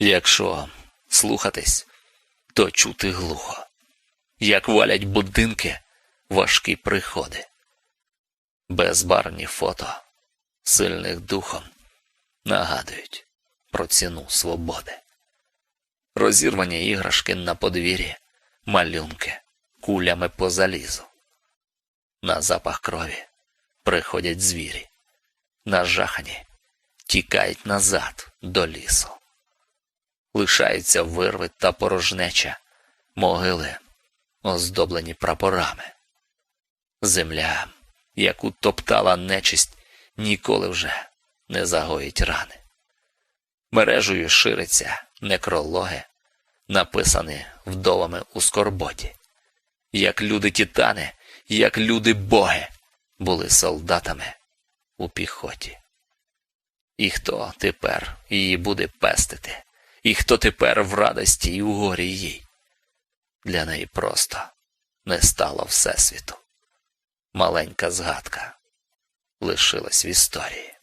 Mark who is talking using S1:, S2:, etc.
S1: Якщо слухатись, то чути глухо, як валять будинки важкі приходи, безбарні фото, сильних духом, нагадують про ціну свободи, розірвані іграшки на подвір'ї, малюнки кулями по залізу. На запах крові приходять звірі, нажахані, тікають назад до лісу. Лишаються вирви та порожнеча, могили, оздоблені прапорами. Земля, яку топтала нечисть, ніколи вже не загоїть рани. Мережею шириться некрологи, написані вдовами у скорботі, як люди титани, як люди боги були солдатами у піхоті. І хто тепер її буде пестити, і хто тепер в радості і в горі їй? Для неї просто не стало Всесвіту. Маленька згадка лишилась в історії.